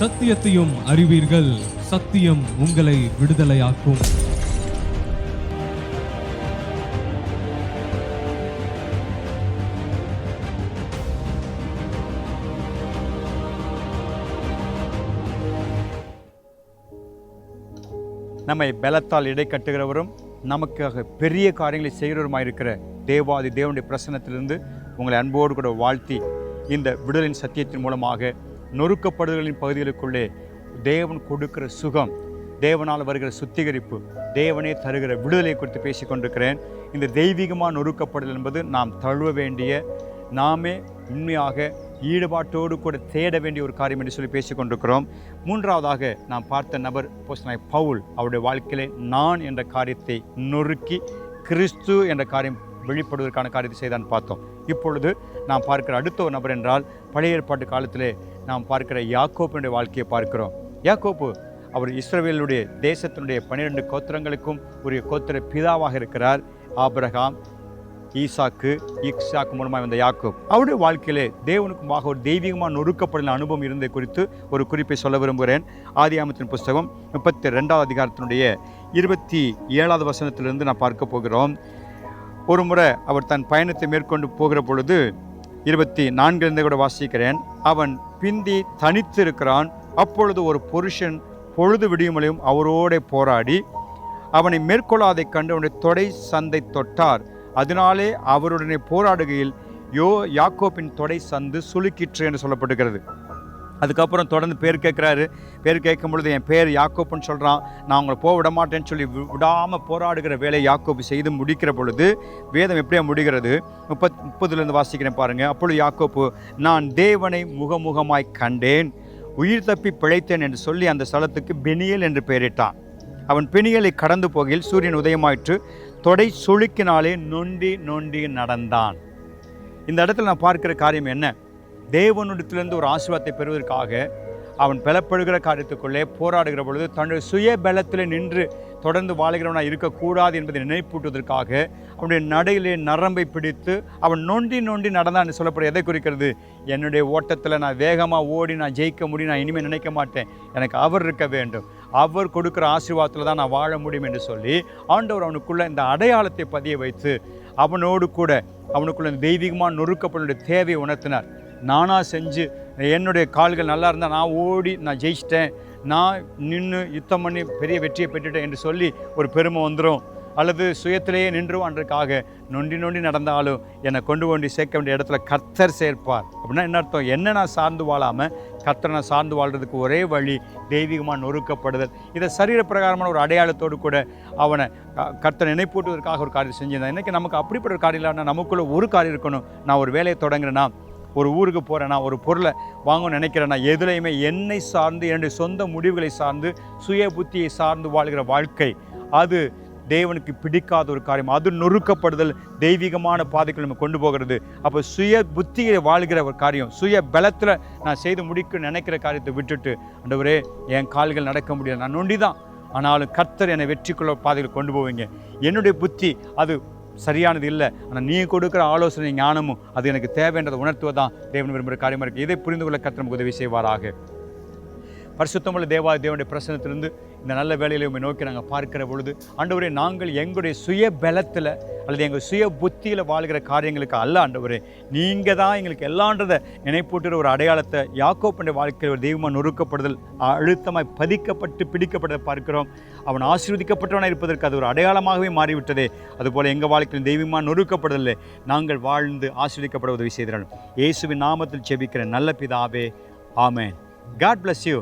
சத்தியத்தையும் அறிவீர்கள். சத்தியம் உங்களை விடுதலையாக்கும். நம்மை பலத்தால் இடை கட்டுகிறவரும் நமக்காக பெரிய காரியங்களை செய்கிறவருமாயிருக்கிற தேவாதி தேவனுடைய பிரசனத்திலிருந்து உங்களை அன்போடு கூட வாழ்த்தி இந்த விடுதலின் சத்தியத்தின் மூலமாக நொறுக்கப்படுதலின் பகுதிகளுக்குள்ளே தேவன் கொடுக்கிற சுகம் தேவனால் வருகிற சுத்திகரிப்பு தேவனே தருகிற விடுதலை குறித்து பேசிக் கொண்டிருக்கிறேன். இந்த தெய்வீகமாக நொறுக்கப்படுதல் என்பது நாம் தழுவ வேண்டிய நாமே உண்மையாக ஈடுபாட்டோடு கூட தேட வேண்டிய ஒரு காரியம் என்று சொல்லி பேசிக்கொண்டிருக்கிறோம் மூன்றாவதாக நாம் பார்த்த நபர் போஸ்டனாய் பவுல் அவருடைய வாழ்க்கையிலே நான் என்ற காரியத்தை நொறுக்கி கிறிஸ்து என்ற காரியம் வெளிப்படுவதற்கான காரியத்தை செய்தான் பார்த்தோம். இப்பொழுது நாம் பார்க்கிற அடுத்த ஒரு நபர் என்றால் பழைய ஏற்பாட்டு காலத்திலே நாம் பார்க்கிற யாக்கோப்பினுடைய வாழ்க்கையை பார்க்கிறோம். யாக்கோப்பு அவர் இஸ்ரோவேலுடைய தேசத்தினுடைய பன்னிரெண்டு கோத்திரங்களுக்கும் உரிய கோத்திர பிதாவாக இருக்கிறார். ஆபிரகாம் ஈசாக்கு இக்ஸாக்கு மூலமாக வந்த யாக்கோப். அவருடைய வாழ்க்கையிலே தேவனுக்குமாக ஒரு தெய்வீகமான நொறுக்கப்படல அனுபவம் இருந்ததை குறித்து ஒரு குறிப்பை சொல்ல விரும்புகிறேன். ஆதியாமத்தின் புஸ்தகம் முப்பத்தி ரெண்டாவது அதிகாரத்தினுடைய இருபத்தி ஏழாவது வசனத்திலிருந்து நான் பார்க்க போகிறோம். ஒரு முறை அவர் தன் பயணத்தை மேற்கொண்டு போகிற பொழுது இருபத்தி நான்கிலிருந்து கூட வாசிக்கிறேன். அவன் பிந்தி தனித்திருக்கிறான். அப்பொழுது ஒரு புருஷன் பொழுது விடியுமலையும் அவரோடே போராடி அவனை மேற்கொள்ளாதைக் கண்டு அவனுடைய தொடை சந்தை தொட்டார். அதனாலே அவருடனே போராடுகையில் யோ யாக்கோப்பின் தொடை சந்து சுளுக்கிற்று என்று சொல்லப்படுகிறது. அதுக்கப்புறம் தொடர்ந்து பேர் கேட்குறாரு. பேர் கேட்கும் பொழுது என் பேர் யாக்கோப்புன்னு சொல்கிறான் நான் உங்களை போக விட மாட்டேன்னு சொல்லி வி- போராடுகிற வேலை யாக்கோப்பு செய்து முடிக்கிற பொழுது வேதம் எப்படியா முடிகிறது? முப்பத் முப்பதுலேருந்து வாசிக்கிறேன் பாருங்கள் அப்பொழுது யாக்கோப்பு நான் தேவனை முகமுகமாய் கண்டேன். உயிர் தப்பி பிழைத்தேன் என்று சொல்லி அந்த ஸ்தலத்துக்கு பெனியல் என்று பெயரிட்டான். அவன் பெனியலை கடந்து போகையில் சூரியன் உதயமாயிற்று. தொடை சுளுக்கினாலே நொண்டி நொண்டி நடந்தான். இந்த இடத்துல நான் பார்க்கிற காரியம் என்ன? தேவனுடத்திலிருந்து ஒரு ஆசீர்வாதத்தை பெறுவதற்காக அவன் பலப்படுகிற காரியத்துக்குள்ளே போராடுகிற பொழுது தன்னுடைய சுய பலத்தில் நின்று தொடர்ந்து வாழ்கிறவனாக இருக்கக்கூடாது என்பதை நினைப்பூட்டுவதற்காக அவனுடைய நடையிலே நரம்பை பிடித்து அவன் நொண்டி நொண்டி நடந்தான் சொல்லப்படும் எதை குறிக்கிறது? என்னுடைய ஓட்டத்தில் நான் வேகமாக ஓடி நான் ஜெயிக்க முடியும் நான் இனிமேல் நினைக்க மாட்டேன். எனக்கு அவர் இருக்க வேண்டும். அவர் கொடுக்குற ஆசீர்வாதத்தில் தான் நான் வாழ முடியும் என்று சொல்லி ஆண்டவர் அவனுக்குள்ள இந்த அடையாளத்தை பதிய வைத்து அவனோடு கூட அவனுக்குள்ள இந்த தெய்வீகமான நொறுக்கப்படைய தேவையை உணர்த்தினார். நானாக செஞ்சு என்னுடைய கால்கள் நல்லா இருந்தால் நான் ஓடி நான் ஜெயிச்சிட்டேன். நான் நின்று யுத்தம் பண்ணி பெரிய வெற்றியை பெற்றுட்டேன் என்று சொல்லி ஒரு பெருமை வந்துடும் அல்லது சுயத்திலேயே நின்றுவான்றதுக்காக நொண்டி நொண்டி நடந்தாலும் என்னை கொண்டு கொண்டு சேர்க்க வேண்டிய இடத்துல கர்த்தர் சேர்ப்பார். அப்படின்னா என்ன அர்த்தம்? என்ன நான் சார்ந்து வாழாமல் கர்த்தரை நான் சார்ந்து வாழ்கிறதுக்கு ஒரே வழி தெய்வீகமாக நொறுக்கப்படுதல். இதை சரீர பிரகாரமான ஒரு அடையாளத்தோடு கூட அவனை க- கர்த்தரை நினைப்பூட்டுவதற்காக ஒரு காரியம் செஞ்சிருந்தான் இன்றைக்கி நமக்கு அப்படிப்பட்ட ஒரு காரியம் இல்லாமல் நமக்குள்ளே ஒரு காரியம் இருக்கணும். நான் ஒரு வேலையை தொடங்குறேன்னா ஒரு ஊருக்கு போகிறேன்னா ஒரு பொருளை வாங்கணும்னு நினைக்கிறேன்னா எதுலையுமே என்னை சார்ந்து என்னுடைய சொந்த முடிவுகளை சார்ந்து சுய புத்தியை சார்ந்து வாழ்கிற வாழ்க்கை. அது தேவனுக்கு பிடிக்காத ஒரு காரியம். அது நொறுக்கப்படுதல் தெய்வீகமான பாதைகள் நம்ம கொண்டு போகிறது. அப்போ சுய புத்தியை வாழ்கிற ஒரு காரியம் சுய பலத்தில் நான் செய்து முடிக்க நினைக்கிற காரியத்தை விட்டுட்டு அண்டவரே என் கால்கள் நடக்க முடியாது நான் நொண்டி தான் ஆனாலும் கர்த்தர் என்னை வெற்றிக்குள்ள பாதையில் கொண்டு போவீங்க. என்னுடைய புத்தி அது சரியானது இல்லை. ஆனால் நீ கொடுக்குற ஆலோசனை ஞானமும் அது எனக்கு தேவைன்றதை உணர்த்துவதான் தேவன் விரும்புகிற காரியமாக இருக்குது இதை புரிந்து கொள்ள கர்த்தர் நமக்கு உதவி செய்வாராக. பரிசுத்தமுள்ள தேவா தேவனுடைய பிரசனத்திலிருந்து இந்த நல்ல வேலையில உண்மை நோக்கி நாங்கள் பார்க்கிற பொழுது ஆண்டவரே நாங்கள் எங்களுடைய சுய பலத்தில் அல்லது எங்கள் சுய புத்தியில் வாழ்கிற காரியங்களுக்கு அல்ல ஆண்டவரே. நீங்கள் தான் எங்களுக்கு எல்லான்றதை நினைப்பூட்டுற ஒரு அடையாளத்தை யாக்கோப்பனுடைய வாழ்க்கையில் ஒரு தெய்வமாக நொறுக்கப்படுதல் அழுத்தமாய் பதிக்கப்பட்டு பிடிக்கப்பட்டதை பார்க்கிறோம். அவன் ஆசீர்வதிக்கப்பட்டவனாக இருப்பதற்கு அது ஒரு அடையாளமாகவே மாறிவிட்டதே. அதுபோல் எங்கள் வாழ்க்கையில் தெய்வமாக நொறுக்கப்படுதல் நாங்கள் வாழ்ந்து ஆசீர்வதிக்கப்பட உதவி செய்கிறார்கள் இயேசுவின் நாமத்தில் செபிக்கிற நல்ல பிதாவே ஆமென். God bless you